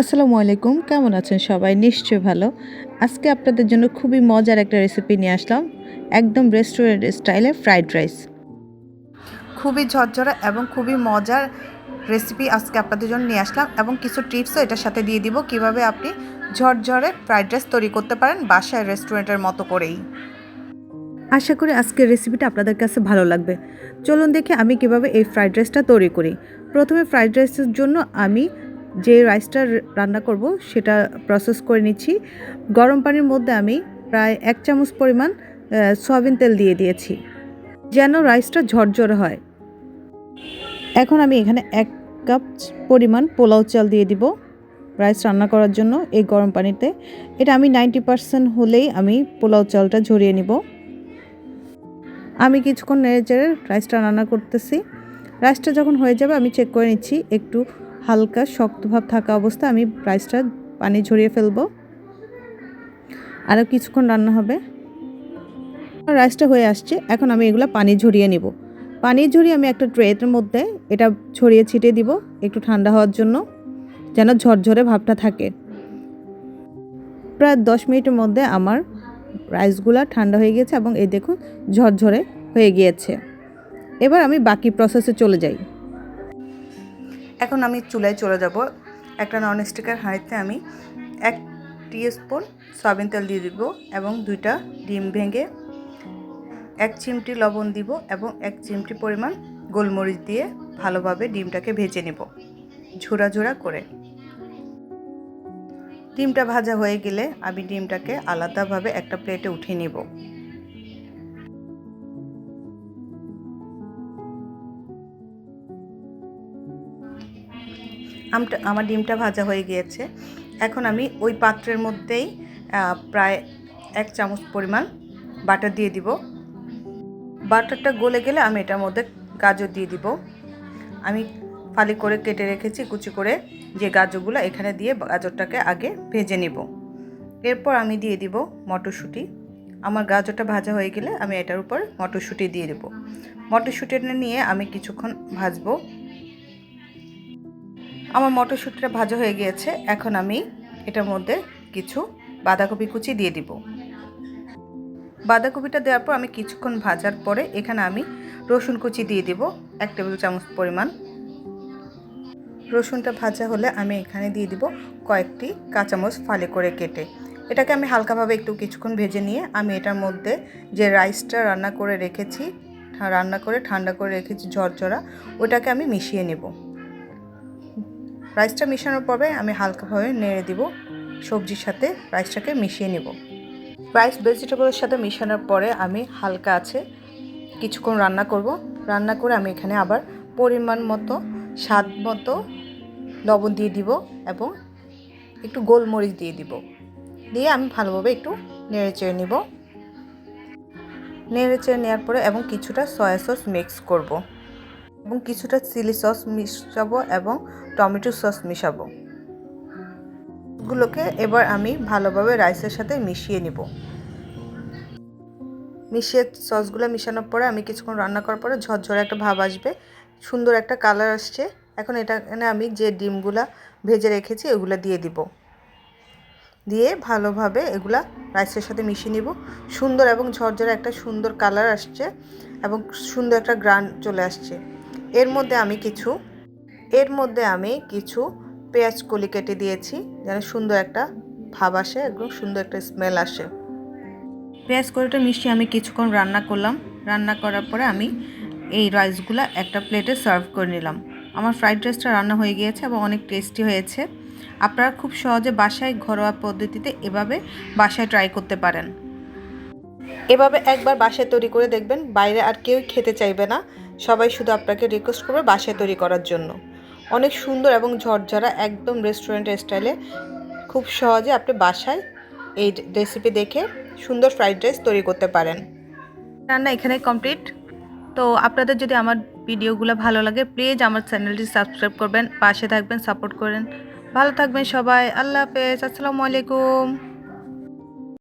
আসসালামু আলাইকুম কেমন আছেন সবাই? নিশ্চয়ই ভালো। আজকে আপনাদের জন্য খুবই মজার একটা রেসিপি নিয়ে আসলাম একদম রেস্টুরেন্ট স্টাইলে ফ্রাইড রাইস খুবই ঝরঝরে এবং খুবই মজার রেসিপি আজকে আপনাদের জন্য নিয়ে আসলাম এবং কিছু টিপসও এটার সাথে দিয়ে দিব কীভাবে আপনি ঝরঝরে ফ্রাইড রাইস তৈরি করতে পারেন বাসায় রেস্টুরেন্টের মতো করেই। আশা করি আজকের রেসিপিটা আপনাদের কাছে ভালো লাগবে। চলুন দেখে আমি কীভাবে এই ফ্রাইড রাইসটা তৈরি করি। প্রথমে ফ্রাইড রাইসের জন্য আমি যে রাইসটা রান্না করব, সেটা প্রসেস করে নিচ্ছি। গরম পানির মধ্যে আমি প্রায় এক চামচ পরিমাণ সয়াবিন তেল দিয়ে দিয়েছি, যেন রাইসটা ঝরঝরে হয়। এখন আমি এখানে এক কাপ পরিমাণ পোলাও চাল দিয়ে দিব রাইস রান্না করার জন্য এই গরম পানিতে। এটা আমি নাইনটি পারসেন্ট হলেই আমি পোলাও চালটা ঝরিয়ে নিব। আমি কিছুক্ষণ নেড়ে চেড়ে রাইসটা রান্না করতেছি। রাইসটা যখন হয়ে যাবে, আমি চেক করে নিচ্ছি, একটু হালকা শক্তভাব থাকা অবস্থা আমি রাইসটা পানি ঝরিয়ে ফেলব। আরও কিছুক্ষণ রান্না হবে। রাইসটা হয়ে আসছে, এখন আমি এগুলো পানি ঝরিয়ে নিব। পানি ঝরিয়ে আমি একটা ট্রের মধ্যে এটা ছড়িয়ে ছিটিয়ে দিব, একটু ঠান্ডা হওয়ার জন্য, যেন ঝরঝরে ভাবটা থাকে। প্রায় দশ মিনিটের মধ্যে আমার রাইসগুলো ঠান্ডা হয়ে গিয়েছে এবং এই দেখুন ঝরঝরে হয়ে গিয়েছে। এবার আমি বাকি প্রসেসে চলে যাই। এখন আমি চুলায় চলে যাব। একটা নন ননস্টিকের হাঁড়িতে আমি এক স্পুন সয়াবিন তেল দিয়ে দিব এবং দুইটা ডিম ভেঙে এক চিমটি লবণ দিব এবং এক চিমটি পরিমাণ গোলমরিচ দিয়ে ভালোভাবে ডিমটাকে ভেজে নেব, ঝোড়া ঝোড়া করে। ডিমটা ভাজা হয়ে গেলে আমি ডিমটাকে আলাদাভাবে একটা প্লেটে উঠিয়ে নিব। আমটা, আমার ডিমটা ভাজা হয়ে গিয়েছে। এখন আমি ওই পাত্রের মধ্যেই প্রায় এক চামচ পরিমাণ বাটার দিয়ে দিব। বাটারটা গলে গেলে আমি এটার মধ্যে গাজর দিয়ে দিব। আমি ফালি করে কেটে রেখেছি, কুচি করে যে গাজরগুলো এখানে দিয়ে গাজরটাকে আগে ভেজে নিব। এরপর আমি দিয়ে দিব মটরশুঁটি। আমার গাজরটা ভাজা হয়ে গেলে আমি এটার উপর মটরশুঁটি দিয়ে দেব। মটরশুঁটিটা নিয়ে আমি কিছুক্ষণ ভাজবো। আমার মটরশুঁটিটা ভাজা হয়ে গিয়েছে, এখন আমি এটার মধ্যে কিছু বাঁধাকপি কুচি দিয়ে দিব। বাঁধাকপিটা দেওয়ার পর আমি কিছুক্ষণ ভাজার পরে এখানে আমি রসুন কুচি দিয়ে দিব, এক টেবিল চামচ পরিমাণ। রসুনটা ভাজা হলে আমি এখানে দিয়ে দিব কয়েকটি কাঁচামচ ফালে করে কেটে। এটাকে আমি হালকাভাবে একটু কিছুক্ষণ ভেজে নিয়ে আমি এটার মধ্যে যে রাইসটা রান্না করে রেখেছি রান্না করে, ঠান্ডা করে রেখেছি ঝরঝরা, ওটাকে আমি মিশিয়ে নেব। রাইসটা মেশানোর পরে আমি হালকাভাবে নেড়ে দিব। সবজির সাথে রাইসটাকে মিশিয়ে নেব। রাইস ভেজিটেবলের সাথে মেশানোর পরে আমি হালকা আছে কিছুক্ষণ রান্না করব। রান্না করে আমি এখানে আবার পরিমাণ মতো, স্বাদ মতো লবণ দিয়ে দিব এবং একটু গোলমরিচ দিয়ে দিব। দিয়ে আমি ভালোভাবে একটু নেড়ে চেড়ে নিব। নেড়ে চেড়ে নেওয়ার পরে এবং কিছুটা সয়া সস মিক্স করব। এবং কিছুটা চিলি সস মিশাবো এবং টমেটো সস মিশাবো। গুলোকে এবার আমি ভালোভাবে রাইসের সাথে মিশিয়ে নিব। মিশিয়ে সসগুলো মিশানোর পরে আমি কিছুক্ষণ রান্না করার পরে ঝরঝরে একটা ভাব আসবে, সুন্দর একটা কালার আসছে। এখন এটা এখানে আমি যে ডিমগুলা ভেজে রেখেছি এগুলো দিয়ে দিব। দিয়ে ভালোভাবে এগুলা রাইসের সাথে মিশিয়ে নিব। সুন্দর এবং ঝরঝরে একটা সুন্দর কালার আসছে এবং সুন্দর একটা গ্রান চলে আসছে। এর মধ্যে আমি কিছু, এর মধ্যে আমি কিছু পেঁয়াজ কলি কেটে দিয়েছি, যেন সুন্দর একটা ভাব আসে, একদম সুন্দর একটা স্মেল আসে। পেঁয়াজ কলিটা মিশিয়ে আমি কিছুক্ষণ রান্না করলাম। রান্না করার পরে আমি এই রাইসগুলো একটা প্লেটে সার্ভ করে নিলাম। আমার ফ্রাইড রাইসটা রান্না হয়ে গিয়েছে এবং অনেক টেস্টি হয়েছে। আপনারা খুব সহজে বাসায় ঘরোয়া পদ্ধতিতে এভাবে বাসায় ট্রাই করতে পারেন। এভাবে একবার বাসায় তৈরি করে দেখবেন বাইরে আর কেউ খেতে চাইবে না। সবাই শুধু আপনাকে রিকোয়েস্ট করবে বাসায় তৈরি করার জন্য। অনেক সুন্দর এবং ঝরঝরা একদম রেস্টুরেন্ট স্টাইলে খুব সহজে আপনি বাসায় এই রেসিপি দেখে সুন্দর ফ্রাইড রাইস তৈরি করতে পারেন। রান্না এখানে কমপ্লিট তো আপনাদের যদি আমার ভিডিওগুলো ভালো লাগে প্লিজ আমার চ্যানেলটি সাবস্ক্রাইব করবেন, পাশে থাকবেন সাপোর্ট করেন। ভালো থাকবেন সবাই। আল্লাহ হাফেজ। আসসালামু আলাইকুম।